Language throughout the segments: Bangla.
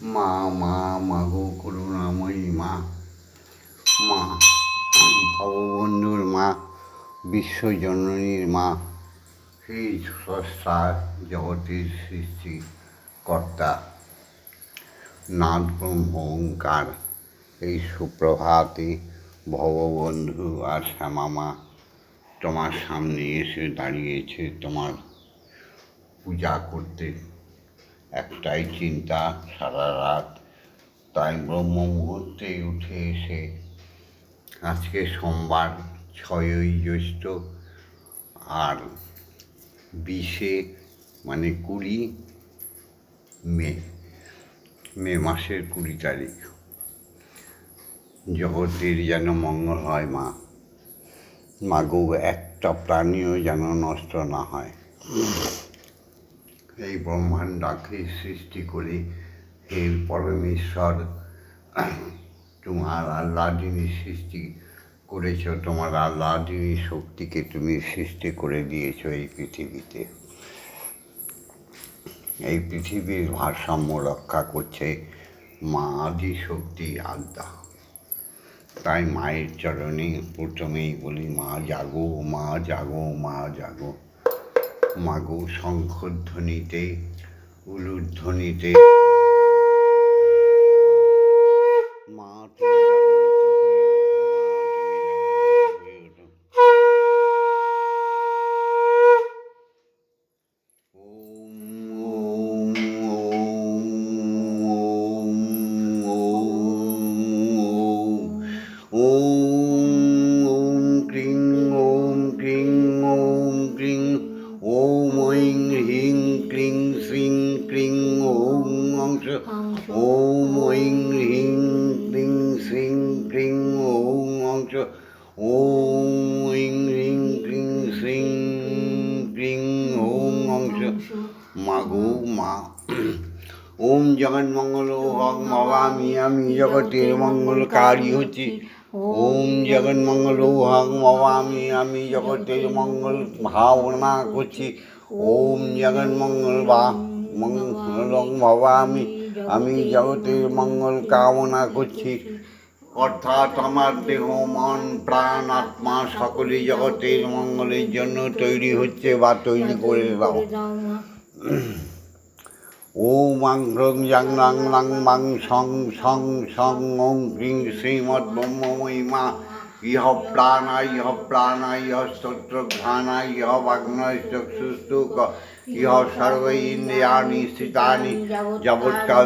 মা মা, মাগো, করুণাময়ী মা মা, ভববন্ধুর মা, বিশ্বজননীর মা সেই স্রষ্টা জগতের সৃষ্টিকর্তা নাদ ব্রহ্ম ওঙ্কার, এই সুপ্রভাতে ভববন্ধু আর শ্যামামা তোমার সামনে এসে দাঁড়িয়েছে, তোমার পূজা করতে। একটাই চিন্তা সারা রাত। তাই ব্রহ্ম মুহূর্তে উঠে এসে আজকে সোমবার ছয়ই জ্যৈষ্ঠ আর বিশে মানে কুড়ি মে মে মাসের কুড়ি তারিখ। জগতের যেন মঙ্গল হয় মা, মাগো একটা প্রাণীও যেন নষ্ট না হয়। এই ব্রহ্মাণ্ডকে সৃষ্টি করে হে পরমেশ্বর তোমার আল্লাহ যিনি সৃষ্টি করেছ, তোমার আল্লাহ যিনি শক্তিকে তুমি সৃষ্টি করে দিয়েছ এই পৃথিবীতে। এই পৃথিবীর ভারসাম্য রক্ষা করছে মা আদি শক্তি আদ্যা। তাই মায়ের চরণে প্রথমেই বলি, মা জাগো মা জাগো মা জাগো। মাগো শঙ্খধ্বনিতে উলুধ্বনিতে মা অংশ ওম ঐং হ্রিং ক্রিং শ্রিং ক্রিং ওম অংশ মাগো মা। ওম জগন্মঙ্গল হং ভবামি, আমি জগতের মঙ্গলকারী হচ্ছি। ওম জগন্মঙ্গল হং ভবামি, আমি জগতের মঙ্গল ভাবনা করছি। ওম জগন্মঙ্গল বা মঙ্গল ভবামি, আমি জগতের মঙ্গল কামনা করছি। অর্থাৎ আমার দেহ, মন, প্রাণ, আত্মা সকলে জগতের মঙ্গলের জন্য তৈরি হচ্ছে বা তৈরি করে দাও। ও মাং হ্রং জাং লাং লাং মাং সং সং সং ওং ক্রিং শ্রীমৎ ব্রহ্মময়ী মা ইহ প্রাণা ইহ প্রাণা ইহ স্তোত্র ঘ্রাণা ইহ বাগ্নয় চক্ষুস্তুক इह सर्व इंद्रियाणि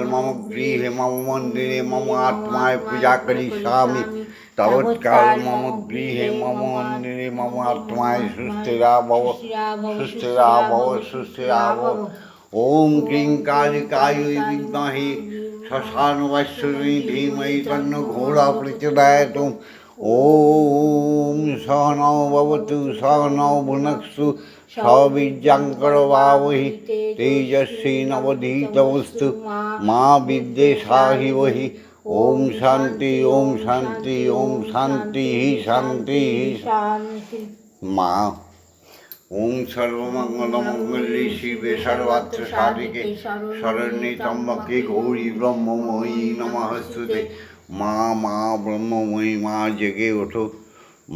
मम गृह मम मंदिरे मम आत्मा पूजा करी तवत्काल मम गृह मम मंदिर मम आत्मा सुस्थिरा भव सुस्थिरा भव सुस्थिरा भव ओम क्रीं कालिकाय विद्महे। शशानवश्वरी धीमहि तन्न घोरा प्रचोदयातु। ओम सहनौ भवतु, सहनौ भुनक्सु সবীর্যাঙ্কর বাবহি তেজস্বী নবধীতমস্তু মা বিদ্যেষাহি বহি ওম শান্তি ওম শান্তি ওম শান্তি শান্তি মা। ওম সর্বমঙ্গল মঙ্গলে শিবে সর্বার্থ সাধিকে শরণ্যে ত্রম্বকে গৌরী ব্রহ্মময়ী নমস্তুতে। মা মা ব্রহ্মময়ী মা জেগে ওঠো।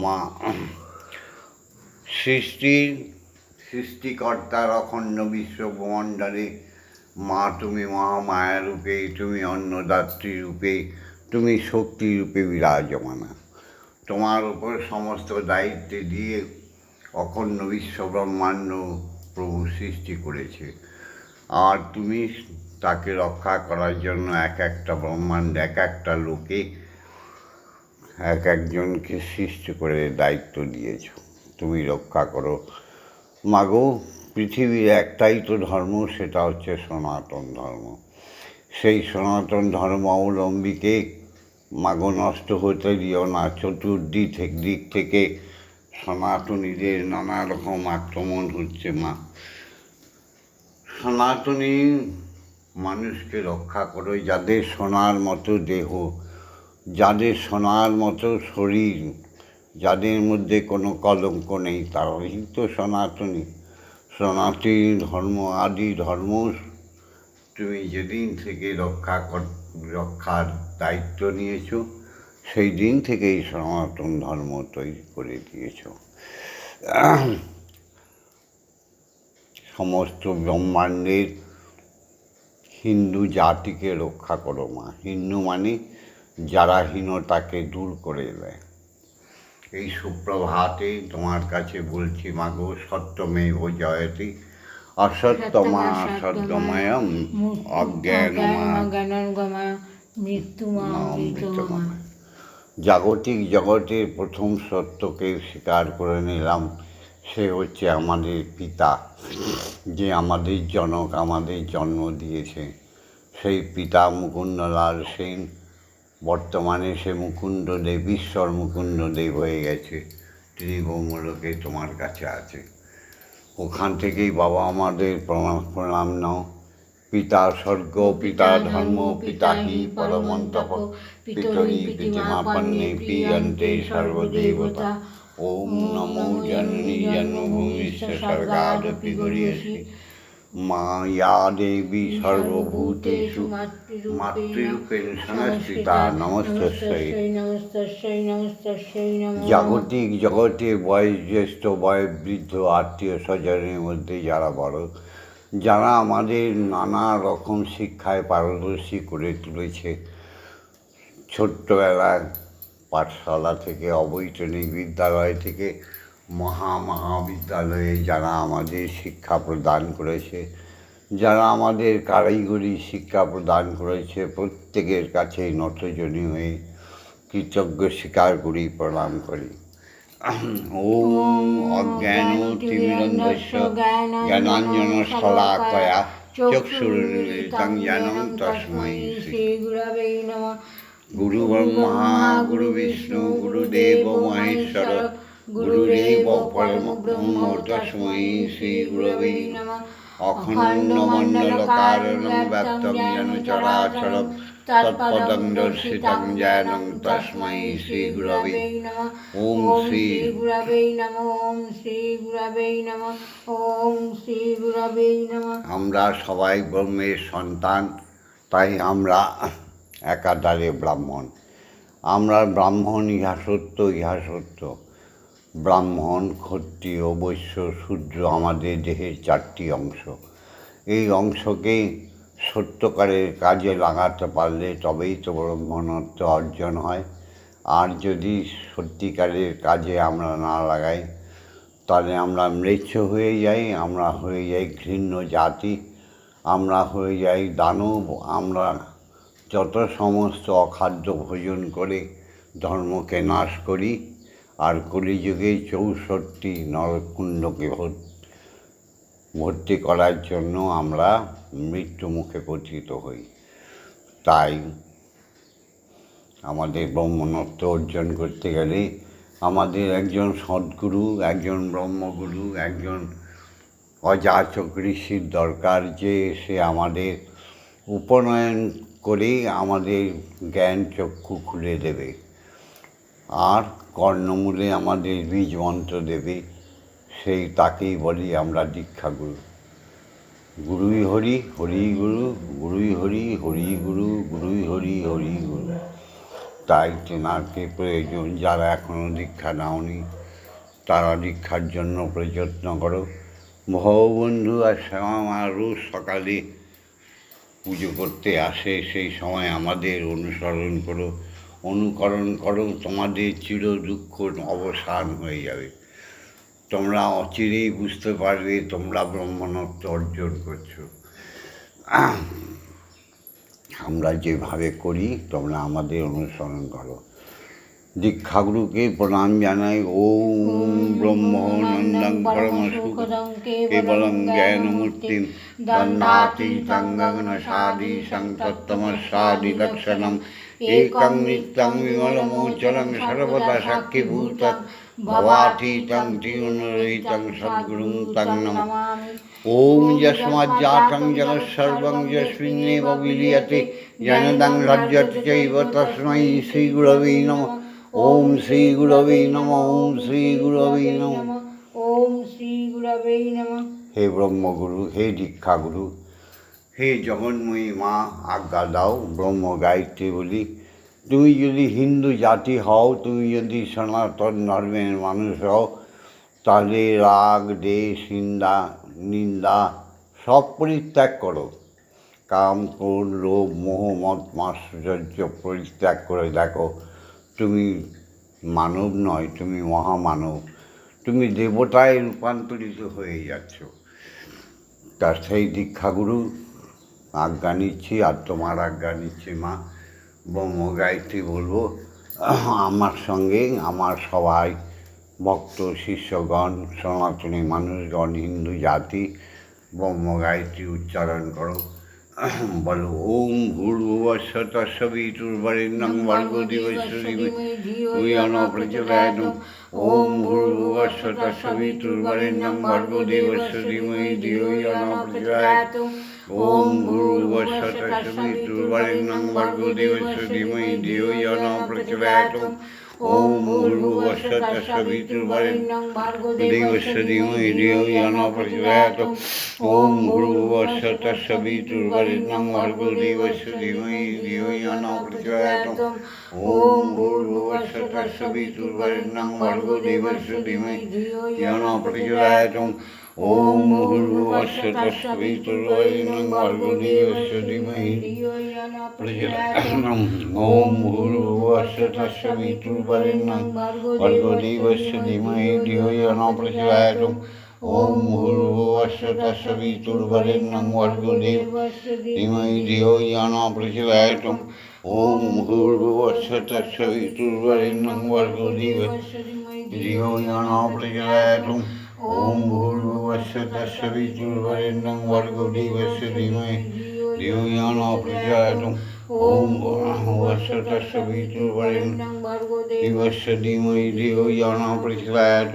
মা সৃষ্টির সৃষ্টিকর্তার অখণ্ড বিশ্ব ব্রহ্মাণ্ডারে। মা, তুমি মহামায়া রূপে, তুমি অন্নদাত্রী রূপে, তুমি শক্তি রূপে বিরাজমানা। তোমার উপর সমস্ত দায়িত্ব দিয়ে অখণ্ড বিশ্ব ব্রহ্মাণ্ড প্রভু সৃষ্টি করেছে। আর তুমি তাকে রক্ষা করার জন্য এক একটা ব্রহ্মাণ্ড, এক একটা লোকে, এক একজনকে সৃষ্টি করে দায়িত্ব দিয়েছ। তুমি রক্ষা করো। মাগো, পৃথিবীর একটাই তো ধর্ম, সেটা হচ্ছে সনাতন ধর্ম। সেই সনাতন ধর্ম অবলম্বীকে মাগো নষ্ট হতে দিও না, চতুর্দিক দিক থেকে সনাতনীদের নানা রকম আক্রমণ হচ্ছে মা। সনাতনী মানুষকে রক্ষা করো, যাদের সোনার মতো দেহ, যাদের সোনার মতো শরীর যাদের মধ্যে কোনো কলঙ্ক নেই, তারাই তো সনাতনী। সনাতনী ধর্ম, আদি ধর্ম, তুমি যেদিন থেকে রক্ষা রক্ষার দায়িত্ব নিয়েছো, সেই দিন থেকেই সনাতন ধর্ম তৈরি করে দিয়েছ। সমস্ত ব্রহ্মাণ্ডের হিন্দু জাতিকে রক্ষা করো মা। হিন্দু মানে যারা হীনতাকে দূর করে দেয়। এই সুপ্রভাতে তোমার কাছে বলছি, মাগো সত্যমেব জয়তি অসত্যমা সত্যময়ম মৃত্যুমা জাগতিক জগতের প্রথম সত্যকে স্বীকার করে নিলাম। সে হচ্ছে আমাদের পিতা, যে আমাদের জনক আমাদের জন্ম দিয়েছে। সেই পিতা মুকুন্দলাল সেন বর্তমানে সে মুকুন্দ মুকুন্দদেব ঈশ্বর মুকুন্দদেব হয়ে গেছে তিনি গৌমলোকে তোমার কাছে আছে। ওখান থেকেই বাবা আমাদের প্রণাম প্রণাম নাও। পিতা স্বর্গ পিতা ধর্ম পিতাহি পরমন্তপ। পিতরি পিতিমাপন্নে পিয়ন্তে সর্বদেবতা। ওম নমো জননী জন্মভূমিশ্চ স্বর্গাদপি গরীয়সি। মা ইয়া দেবী সর্বভূতেষু মাতৃরূপেণ সংস্থিতা নমস্তস্যৈ নমস্তস্যৈ নমস্তস্যৈ নমঃ জাগতিক জগতে বয়স জ্যেষ্ঠ বৃদ্ধ আত্মীয় স্বজনের মধ্যে যারা বড় যারা আমাদের নানা রকম শিক্ষায় পারদর্শী করে তুলেছে। ছোট্টবেলায় পাঠশালা থেকে অবৈতনিক বিদ্যালয় থেকে মহা মহাবিদ্যালয়ে যারা আমাদের শিক্ষা প্রদান করেছে যারা আমাদের কারিগরি শিক্ষা প্রদান করেছে প্রত্যেকের কাছেই নতজনী হয়ে কৃতজ্ঞ স্বীকার করি প্রণাম করি। ওম অজ্ঞান তিমিরন্ধস্য জ্ঞানাঞ্জন শলাকয়া চক্ষুরুলিতং জ্ঞানং তস্मै শ্রী। শ্রী নমঃ। গুরু ব্রহ্মা গুরু বিষ্ণু গুরুদেব মহেশ্বর গুরুদেব পরম ব্রহ্ম শ্রী নমঃ। যেন চরাচরম তৎপদং দর্শিতং শ্রী গুরবে নমঃ। ওম শ্রী গুরবে নমঃ। ওম শ্রী গুরবে নমঃ। ওম শ্রী গুরবে নমঃ। আমরা সবাই ব্রহ্মের সন্তান তাই আমরা একাধারে ব্রাহ্মণ। আমরা ব্রাহ্মণ ইহা সত্য ইহা সত্য। ব্রাহ্মণ, ক্ষত্রিয় বৈশ্য শূদ্র, আমাদের দেহের চারটি অংশ। এই অংশকেই সত্যকারের কাজে লাগাতে পারলে তবেই তো ব্রহ্মণত্ব অর্জন হয়। আর যদি সত্যিকারের কাজে আমরা না লাগাই, তাহলে আমরা ম্লেচ্ছ হয়ে যাই, আমরা হয়ে যাই ঘৃণ্য জাতি, আমরা হয়ে যাই দানব, আমরা যত সমস্ত অখাদ্য ভোজন করে ধর্মকে নাশ করি আর কলিযুগে চৌষট্টি নরকুণ্ডকে ভর্তি করার জন্য আমরা মৃত্যুমুখে পতিত হই। তাই আমাদের ব্রহ্মণত্ব অর্জন করতে গেলে আমাদের একজন সদ্গুরু, একজন ব্রহ্মগুরু, একজন অযাচক ঋষির দরকার যে সে আমাদের উপনয়ন করে আমাদের জ্ঞান চক্ষু খুলে দেবে। আর কর্ণমূলে আমাদের বীজ মন্ত্র দেবে, সেই তাকেই বলি আমরা দীক্ষাগুরু। গুরুই হরি হরি গুরু, গুরুই হরি হরি গুরু, গুরুই হরি হরি গুরু। তাই তেনাকে প্রয়োজন, যারা এখনও দীক্ষা নাওনি তারা দীক্ষার জন্য প্রযত্ন করো। ভববন্ধু আর শ্যামা রোজ সকালে পুজো করতে আসে, সেই সময় আমাদের অনুসরণ করো। অনুকরণ করো তোমাদের চির দুঃখ অবসান হয়ে যাবে। তোমরা অচিরেই বুঝতে পারবে তোমরা ব্রহ্মণত্ব অর্জন করছ। আমরা যেভাবে করি তোমরা আমাদের অনুসরণ করো। দীক্ষাগুরুকে প্রণাম জানাই। ওম ব্রহ্ম নন্দং পরম সুখ কেবলং জ্ঞানমূর্তিম দণ্ডাতীতং গগনসাদীশং তত্তমসাদি লক্ষণম নিত্যং বিমলমোচলং সর্বদা সাক্ষীভূতং ভবাতীতং ত্রিগুণরহিতং সদ্গুরুং তং নমঃ ওম যস্মাজ্জাतं জগৎসর্বং যস্মিন্নেব বিলীয়তে জনদং লজ্জতি চৈব তস্मै শ্রীগুরবে নমঃ ওম শ্রীগুরবে নমঃ ওম শ্রীগুরবে নমঃ ওম শ্রী গুরবে নমঃ হে ব্রহ্মগুরু হে দীক্ষাগুরু হে জগন্ময়ী মা, আজ্ঞা দাও, ব্রহ্ম গায়ত্রী বলি। তুমি যদি হিন্দু জাতি হও, তুমি যদি সনাতন ধর্মের মানুষ হও, তাহলে রাগ, দেশ, নিন্দা নিন্দা সব পরিত্যাগ করো। কাম, ক্রোধ, লোভ, মোহ মত মাশ্চর্য পরিত্যাগ করে দেখো। তুমি মানব নয়, তুমি মহামানব। তুমি দেবতায় রূপান্তরিত হয়ে যাচ্ছ। তার সেই দীক্ষাগুরু আজ্ঞা নিচ্ছি আর তোমার আজ্ঞা নিচ্ছি মা। ব্রহ্ম গায়ত্রী বলব আমার সঙ্গে আমার সবাই ভক্ত শিষ্যগণ সনাতনী মানুষগণ হিন্দু জাতি ব্রহ্ম গায়ত্রী উচ্চারণ করো। বলো ওম ভূর্ভুবস্ব তস্বিতুর্বরেণ্যং ভর্গো দিবস্য তুইয়ন প্রচোদয়াৎ ওম ভূর্ভুবস্ব তস্বিতুর্বরেণ্যং ভর্গো দিবস্য ধীমহি ধিয়ো ন প্রচোদয়াৎ ওম ভূর্ভুবস্ব তস্বিতুর্বরেণ্যং ভর্গো দিবস্য ধীমহি ধিয়ো ন প্রচোদয়াৎ ওম ভূর্ভুবস্ব তস্বিতুর্বরেণ্যং দেবস্য ধীমহি ধিয়ো ন প্রচোদয়াৎ ওম ভূর্ভুবস্ব তস্বিতুর্বরেণ্যং ॐ मुहुर्मुवस्य तस्मै तुल्यै नम् अर्गुणीयस्य धीमहि प्रचोदयात् ॐ मुहुर्मुवस्य तस्मै तुल्यं नम् अर्गुणीयस्य धीमहि धियो यो न प्रचोदयात् ॐ मुहुर्मुवस्य तस्मै तुल्यं नम् अर्गुणीयस्य धीमहि धियो यो न प्रचोदयात् ॐ मुहुर्मुवस्य तस्मै तुल्यं ওম ভূর্ভুবস্ব তস্বিতুর্বরেণ্যং ভর্গো দেবস্য ধিয়ো ন প্রচোদয়াৎ ওম ভূর্ভুবস্ব তস্বিতুর্বরেণ্যং ভর্গো দেবস্য ধীমহি ধিয়ো ন প্রচোদয়াৎ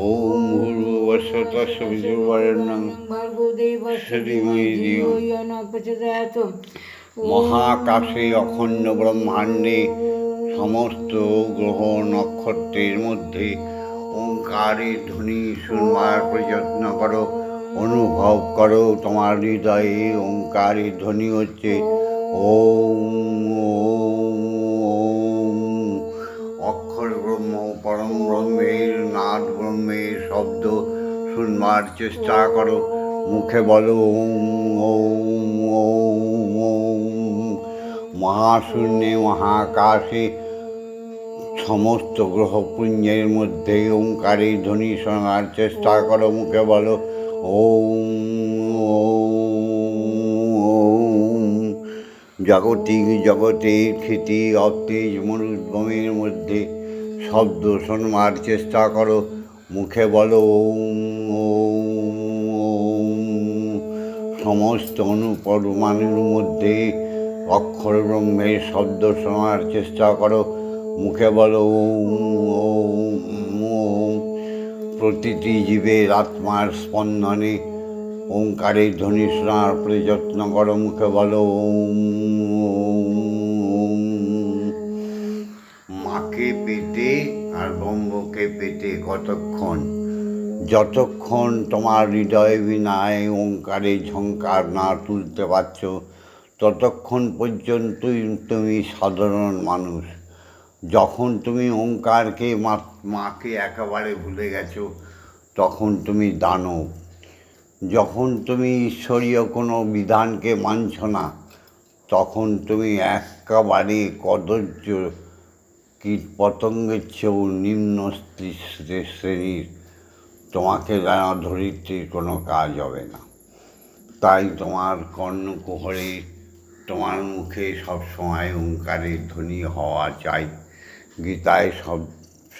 ওম ভূর্ভুবস্ব তস্বিতুর্বরেণ্যং দিবস্য ধীমহি ধিয়ো ন প্রচোদয়াৎ ওম ভূর্ভুবস্ব তস্বিতুর্বরেণ্যং ধীমহি ধিয়ো মহাকাশে অখণ্ড ব্রহ্মাণ্ডে সমস্ত গ্রহ নক্ষত্রের মধ্যে ওঙ্কারের ধ্বনি শুনবার প্রযত্ন করো, অনুভব করো তোমার হৃদয়ে ওঙ্কারের ধ্বনি হচ্ছে। ওম ওম, অক্ষর ব্রহ্ম, পরম ব্রহ্মের নাদ ব্রহ্মের শব্দ শুনবার চেষ্টা করো। মুখে বলো, ওম ওম ওম ওম, মহাশূন্যে, মহাকাশে সমস্ত গ্রহপুঞ্জের মধ্যে ওঙ্কারের ধ্বনি শোনার চেষ্টা করো, মুখে বলো, ওম জাগতিক জগতের খ্যাতি অতেজ মরুদ্গমের মধ্যে শব্দ শোনার চেষ্টা করো, মুখে বলো, ওম ওম সমস্ত অনুপরমাণুর মধ্যে অক্ষর ব্রহ্মের শব্দ শোনার চেষ্টা করো মুখে বলো ওম প্রতিটি জীবের আত্মার স্পন্দনে ওঙ্কারের ধ্বনি শোনার প্রযত্ন করো, মুখে বলো ওম। মাকে পেতে আর ব্রহ্মকে পেতে কতক্ষণ? যতক্ষণ তোমার হৃদয় বিনায় ওঙ্কারে ঝঙ্কার না তুলতে পারছ, ততক্ষণ পর্যন্তই তুমি সাধারণ মানুষ। যখন তুমি ওঙ্কারকে মা, মাকে একেবারে ভুলে গেছো, তখন তুমি দানব। যখন তুমি ঈশ্বরীয় কোনো বিধানকে মানছ না, তখন তুমি একেবারে কদর্য কীট পতঙ্গের চেয়েও নিম্ন শ্রেণির। তোমাকে জানা ধরিত্রীর কোনো কাজ হবে না। তাই তোমার কর্ণকুহরে, তোমার মুখে সবসময় ওঙ্কারের ধ্বনি হওয়া চাই। গীতায় সব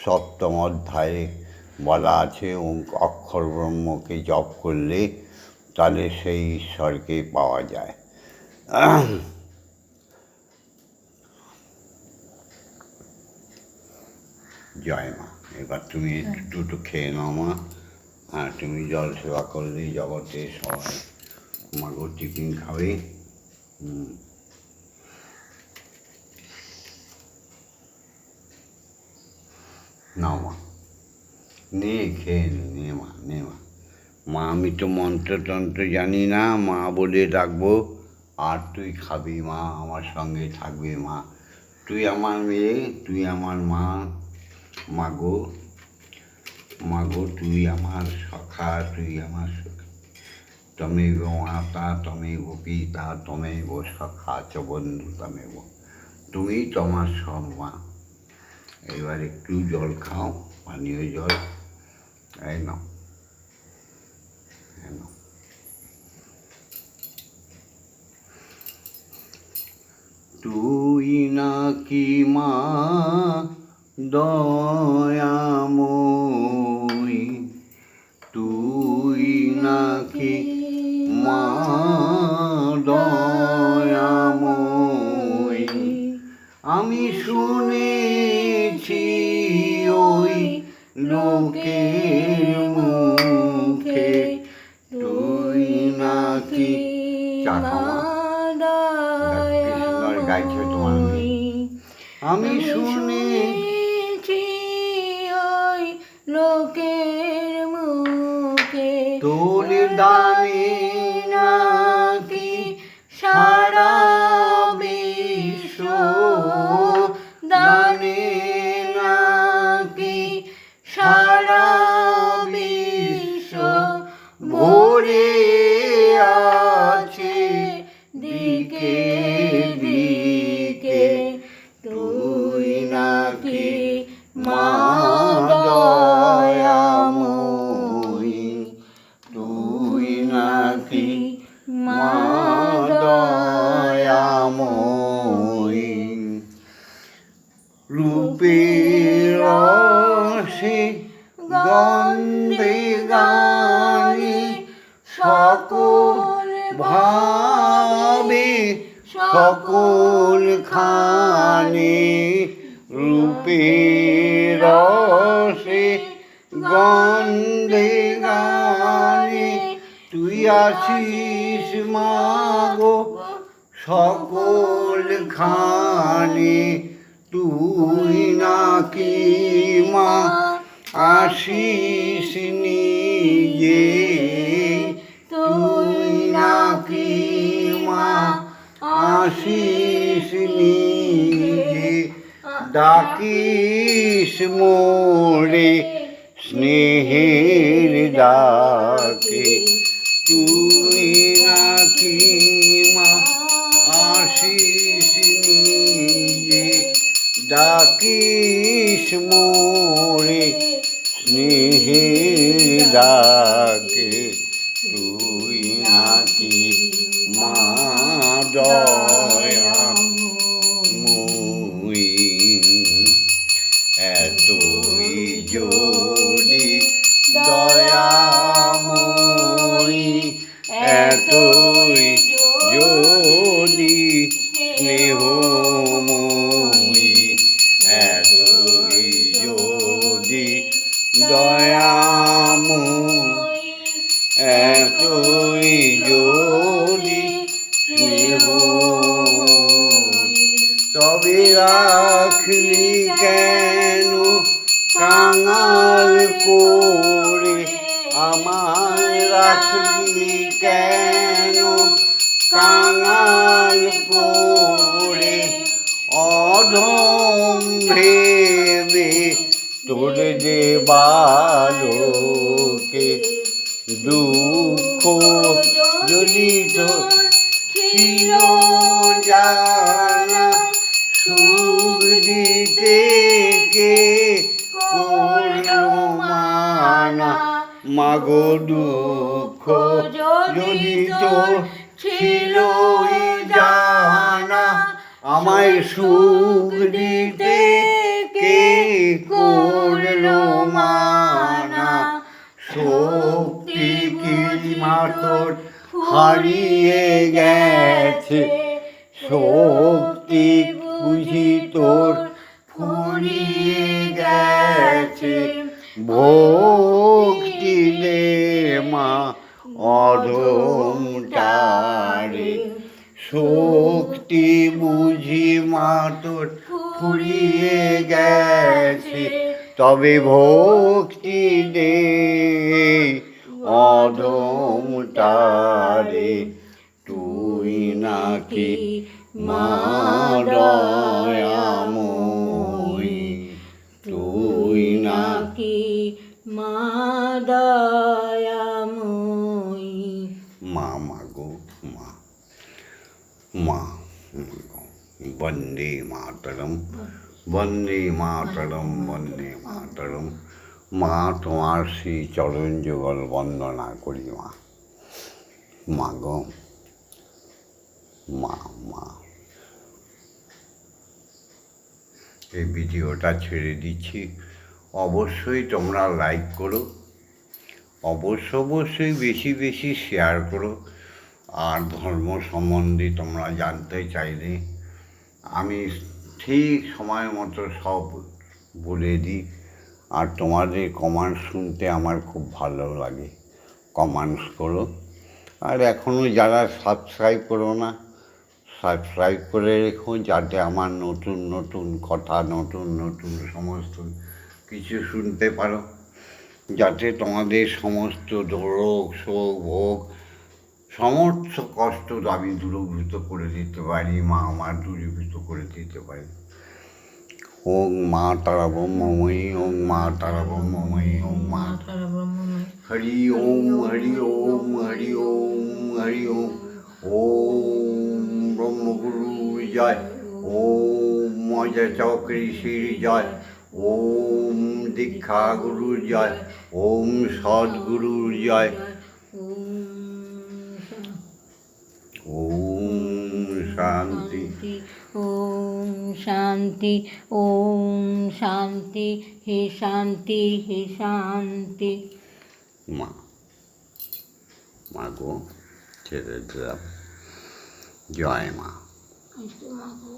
সপ্তম অধ্যায়ে বলা আছে অক্ষর ব্রহ্মকে জপ করলে তাহলে সেই ঈশ্বরকে পাওয়া যায়। জয় মা। এবার তুমি একটু দুটো খেয়ে নাও মা। হ্যাঁ তুমি জল সেবা করলে জগতে সবাই মাগো টিফিন খাবে। হুম। নাও মা নিয়ে খেয়ে নে নে মা নে মা মা আমি তো মন্ত্রতন্ত্র জানি না, মা বলে ডাকবো, আর তুই খাবি মা, আমার সঙ্গে থাকবি মা। তুই আমার মেয়ে, তুই আমার মা মাগো মাগো তুই আমার সখা, তুই আমার সখা। তমেব মাতা তমেব পিতা, তমে গো সখা, চ বন্ধু গো। তুমি তোমার সব মা। এবার একটু জল খাও, পানীয় জল। এই নাও। তুই নাকি মা দয়াময়ী? তুই নাকি মা দয়াময়ী? আমি ওই লোকের মুখে তুই নাকি আমি শুনে শুনেছি সকল খানে তুই নাকি মা? আসিস নিজে তুই নাকি মা? আসিস নিজে ডাকিস মোরে স্নেহের ডাকে ডাকিস মোরে স্নেহের ডাকে তুই নাকি মা দয়া মুই এতই যদি দয়াময়ী এতই যদি স্নেহময়ী কাঙাল করে আমায় রাখলি কেন? কাঙাল করে অধম ভেবে তোর যে বালোকে দুঃখ যদি ছিল জানা সুখ দিতে কে করল মানা মাগো দুঃখ যদি তো ছিল জানা, আমায় সুখ দিতে কে করল মানা? শক্তি কি মাতর হারিয়ে গেছে, শক্তি বুঝি তোর গেছে ভক্তি দে মা অধম তারে। শক্তি বুঝি মা তোর ফুরিয়ে গেছে। তবে ভক্তি দে অদম তারে। তুই নাকি মা দয়াময়ী। বন্দে মাতরম বন্দে মাতরম বন্দে মাতরম মা তোমার শ্রী চরণ যুগল বন্দনা করি মা মাগো মা মা এই ভিডিওটা ছেড়ে দিচ্ছি। অবশ্যই তোমরা লাইক করো। অবশ্য, অবশ্যই বেশি বেশি শেয়ার করো। আর ধর্ম সম্বন্ধে তোমরা জানতে চাইলে আমি ঠিক সময় মতো সব বলে দিই। আর তোমাদের কমান্ড শুনতে আমার খুব ভালো লাগে। কমান্ডস করো। আর এখনও যারা সাবস্ক্রাইব করো না, সাবস্ক্রাইব করে রেখো যাতে আমার নতুন নতুন কথা, নতুন নতুন সমস্ত কিছু শুনতে পারো। যাতে তোমাদের সমস্ত রোগ শোক ভোগ সমস্ত কষ্ট আমি দূরীভূত করে দিতে পারি মা আমার দূরীভূত করে দিতে পারি। ওং মা তারা ব্রহ্মময়ী ওং মা তারা ব্রহ্মময়ী ওং মা তারা ব্রহ্মময় হরি ওম হরি ওম হরি ওম হরি ওম। ওম ব্রহ্মগুরু জয় ওম মজা চক্রী শ্রী জয়। ওম দীক্ষা গুরু জয়। ওম সদ্গুরু জয়। ওম শান্তি ওম শান্তি ওম শান্তি হে শান্তি হে শান্তি মা মা গো ছেড়ে দিলাম জয় মা মা গো